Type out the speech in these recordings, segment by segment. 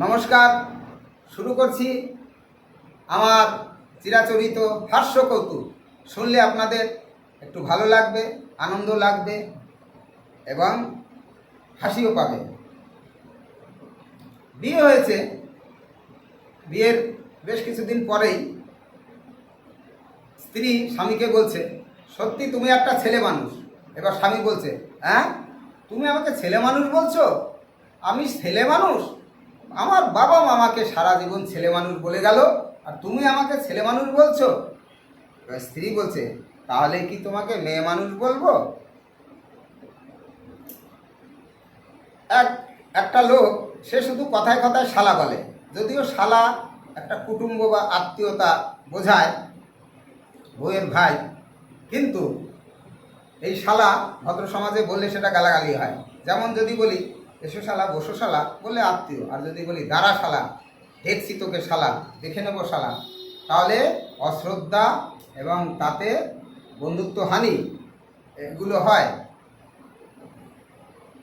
নমস্কার, শুরু করছি আমার চিরাচরিত হাস্য কৌতুক শুনলে আপনাদের একটু ভালো লাগবে, আনন্দ লাগবে এবং হাসিও পাবে। বিয়ে হয়েছে, বিয়ের বেশ কিছুদিন পরেই স্ত্রী স্বামীকে বলছে, সত্যি তুমি একটা ছেলে মানুষ? এবার স্বামী বলছে হ্যাঁ? তুমি আমাকে ছেলে মানুষ বলছো? আমি ছেলে মানুষ? আমার বাবা মামাকে সারা জীবন ছেলে মানুষ বলে গেল, আর তুমি আমাকে ছেলে মানুষ বলছো? স্ত্রী বলছে, তাহলে কি তোমাকে মেয়ে মানুষ বলব? এক, একটা লোক, সে শুধু কথায় কথায় শালা বলে। যদিও শালা একটা কুটুম্ব বা আত্মীয়তা বোঝায়, বউয়ের ভাই, কিন্তু এই শালা ভদ্র সমাজে বললে সেটা গালাগালি হয়। যেমন যদি বলি এসো শালা বসো শালা বললে আত্মীয়। আর যদি বলি দাঁড়া শালা দেখছি তোকে শালা, দেখে নেব শালা। তাহলে অশ্রদ্ধা এবং তাতে বন্ধুত্ব হানি, এগুলো হয়।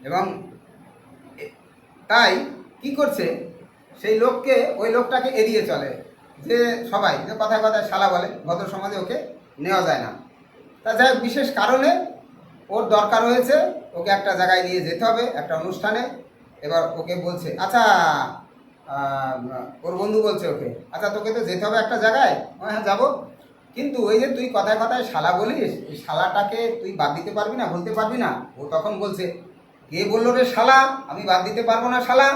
এবং তাই কি করছে? সেই লোককে, ওই লোকটাকে এড়িয়ে চলে। যে সবাই, যে কথায় কথায় শালা বলে, ভদ্র সমাজে ওকে নেওয়া যায় না। তা যাই বিশেষ কারণে ওর দরকার হয়েছে ওকে একটা জায়গায় নিয়ে যেতে হবে, একটা অনুষ্ঠানে। এবার ওকে বলছে আচ্ছা ওর বন্ধু বলছে ওকে আচ্ছা তোকে তো যেতে হবে একটা জায়গায়? হ্যাঁ যাব। কিন্তু ওই যে তুই কথায় কথায় শালা বলিস, এই শালাটাকে তুই বাদ দিতে পারবি না, বলতে পারবি না। ও তখন বলছে, কে বলল রে শালা? আমি বাদ দিতে পারব না, শালা?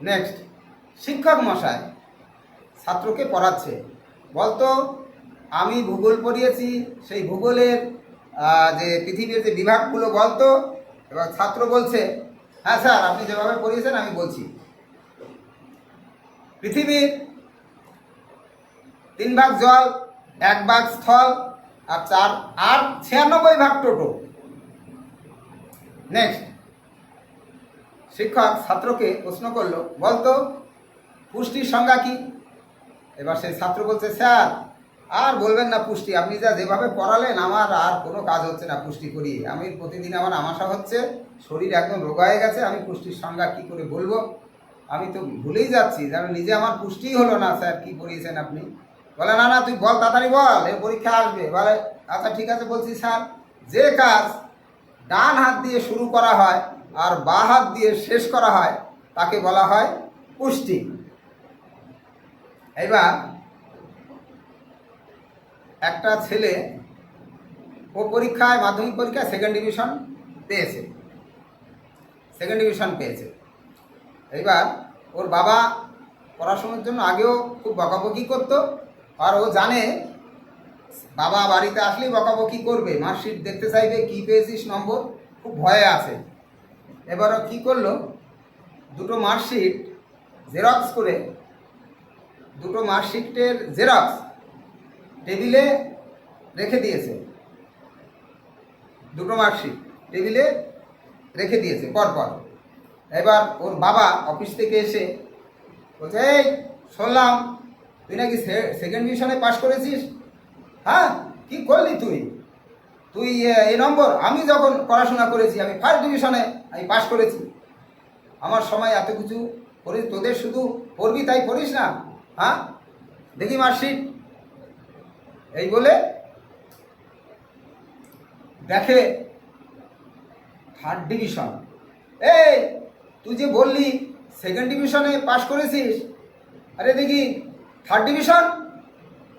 নেক্সট শিক্ষক মশাই ছাত্রকে পড়াচ্ছে, বলতো, আমি ভূগোল পড়িয়েছি, সেই ভূগোলের যে পৃথিবীর যে বিভাগগুলো বলতো, এবার ছাত্র বলছে হ্যাঁ স্যার, আপনি যেভাবে পড়িয়েছেন, আমি বলছি। পৃথিবীর তিন ভাগ জল, এক ভাগ স্থল, আর চার, আর ছিয়ানব্বই ভাগ টোটো। নেক্সট শিক্ষক ছাত্রকে প্রশ্ন করল, বলতো, পুষ্টির সংজ্ঞা কি? এবার সেই ছাত্র বলছে, স্যার আর বলবেন না পুষ্টি, আপনি যা যেভাবে পড়ালেন, আমার আর কোনো কাজ হচ্ছে না পুষ্টি করি আমি প্রতিদিন আমার আমাশা হচ্ছে, শরীর একদম রোগা হয়ে গেছে, আমি পুষ্টির সংজ্ঞা কি করে বলব? আমি তো ভুলেই যাচ্ছি যে আমি নিজে আমার পুষ্টিই হলো না, স্যার, কি পড়িয়েছেন আপনি? বলে, না না, তুই বল, তাড়াতাড়ি বল, এ পরীক্ষা আসবে। বলে আচ্ছা ঠিক আছে, বলছি, স্যার, যে কাজ ডান হাত দিয়ে শুরু করা হয় আর বা হাত দিয়ে শেষ করা হয়, তাকে বলা হয় পুষ্টি। এবার একটা ছেলে ও পরীক্ষায় মাধ্যমিক পরীক্ষায় সেকেন্ড ডিভিশন পেয়েছে। সেকেন্ড ডিভিশন পেয়েছে। এইবার ওর বাবা পড়াশোনার জন্য আগেও খুব বকাবকি করতো আর ও জানে বাবা বাড়িতে আসলেই বকাবকি করবে, মার্কশিট দেখতে চাইবে, কী পেয়েছিস নম্বর? খুব ভয়ে আছে। এবার ও কী করল? দুটো মার্কশিট জেরক্স করে, দুটো মার্কশিটের জেরক্স টেবিলে রেখে দিয়েছে। দুটো মার্কশিট টেবিলে রেখে দিয়েছে পরপর এবার ওর বাবা অফিস থেকে এসে বলছে, এই, শুনলাম, তুই নাকি সেকেন্ড ডিভিশনে পাশ করেছিস? হ্যাঁ কি করলি তুই? তুই এই নম্বর, আমি যখন পড়াশোনা করেছি, আমি ফার্স্ট ডিভিশনে আমি পাশ করেছি। আমার সময় এত কিছু করিস, তোদের শুধু পড়বি তাই পড়িস না হ্যাঁ? দেখি মার্কশিট। এই বলে দেখে থার্ড ডিভিশন এই, তুই যে বললি সেকেন্ড ডিভিশনে পাশ করেছিস, আরে দেখি থার্ড ডিভিশন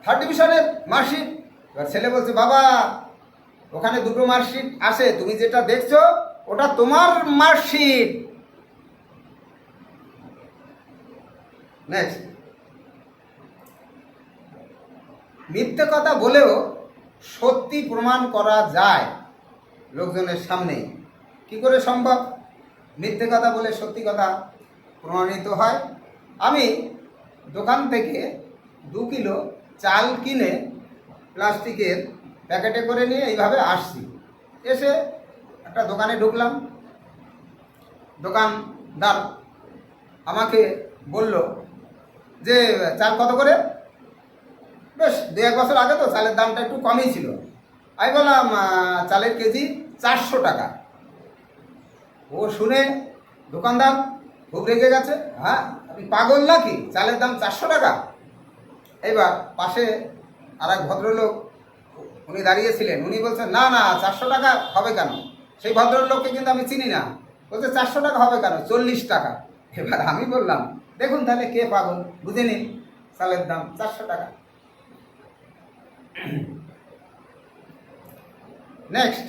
থার্ড ডিভিশনের মার্কশিট এবার ছেলে বলছে, বাবা, ওখানে দুটো মার্কশিট আসে, তুমি যেটা দেখছ, ওটা তোমার মার্কশিট নেক্সট মিথ্যে কথা বলেও সত্যি প্রমাণ করা যায় লোকজনের সামনে কি করে সম্ভব? মিথ্যে কথা বলে সত্যি কথা প্রমাণিত হয়। আমি দোকান থেকে দু কিলো চাল কিনে প্লাস্টিকের প্যাকেটে করে নিয়ে এইভাবে আসছি। এসে একটা দোকানে ঢুকলাম। দোকানদার আমাকে বলল যে, চাল কত করে? বেশ, দু এক বছর আগে তো চালের দামটা একটু কমই ছিল। আমি বললাম চালের কেজি চারশো টাকা। ও শুনে দোকানদার খুব রেগে গেছে হ্যাঁ আপনি পাগল নাকি? চালের দাম চারশো টাকা? এবার পাশে আর এক ভদ্রলোক, উনি দাঁড়িয়েছিলেন উনি বলছেন, না না, চারশো টাকা হবে কেন? সেই ভদ্রলোককে কিন্তু আমি চিনি না। বলছে, চারশো টাকা হবে কেন? চল্লিশ টাকা। এবার আমি বললাম, দেখুন তাহলে কে পাগল? বুঝে নিন, চালের দাম চারশো টাকা। নেক্সট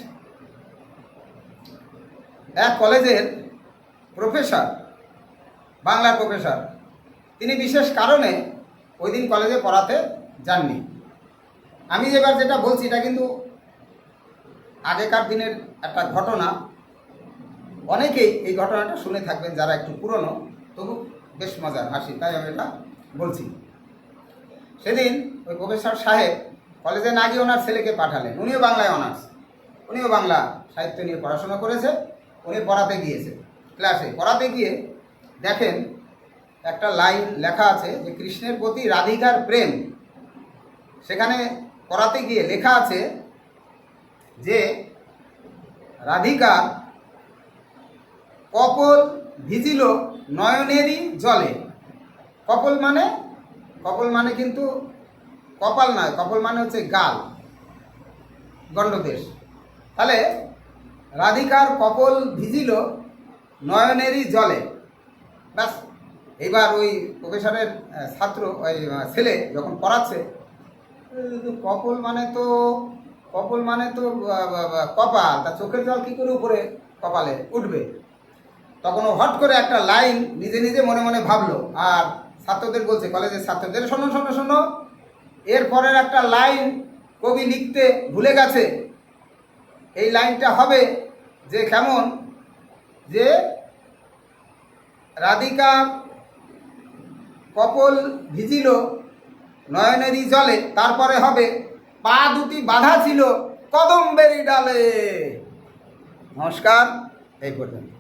এক কলেজের প্রফেসর, বাংলার প্রফেসর। তিনি বিশেষ কারণে ওই দিন কলেজে পড়াতে যাননি। আমি এবার যেটা বলছি, এটা কিন্তু আগেকার দিনের একটা ঘটনা। অনেকেই এই ঘটনাটা শুনে থাকবেন, যারা একটু পুরনো, তবু বেশ মজার হাসি, তাই আমি এটা বলছি। সেদিন ওই প্রফেসর সাহেব কলেজে না গিয়ে ওনার ছেলেকে পাঠালেন। উনিও বাংলায় অনার্স। উনিও বাংলা সাহিত্য নিয়ে পড়াশোনা করেছে, উনি পড়াতে গিয়েছে। ক্লাসে পড়াতে গিয়ে দেখেন একটা লাইন লেখা আছে যে, কৃষ্ণের প্রতি রাধিকার প্রেম। সেখানে পড়াতে গিয়ে লেখা আছে যে, রাধিকা, কপল ভিজিল নয়নেরই জলে। কপল মানে? কপল মানে কিন্তু কপাল নয়, কপাল মানে হচ্ছে গাল, গণ্ডদেশ। তাহলে রাধিকার কপল ভিজিল নয়নেরই জলে। ব্যাস এবার ওই প্রফেসরের ছাত্র, ওই ছেলে যখন পড়াচ্ছে কপল মানে তো, কপল মানে তো কপাল। তা চোখের জল কী করে উপরে, কপালে উঠবে? তখন ও হট করে একটা লাইন নিজে নিজে মনে মনে ভাবলো। আর ছাত্রদের বলছে, কলেজের ছাত্রদের শোনো শোনো শোনো এর পরের একটা লাইন কবি লিখতে ভুলে গেছে। এই লাইনটা হবে যে কেমন? যে রাধিকা কপল ভিজিল নয়নেরই জলে, তারপরে হবে পা দুটি বাধা ছিল কদম্বেরি ডালে। নমস্কার, এই পর্যন্ত।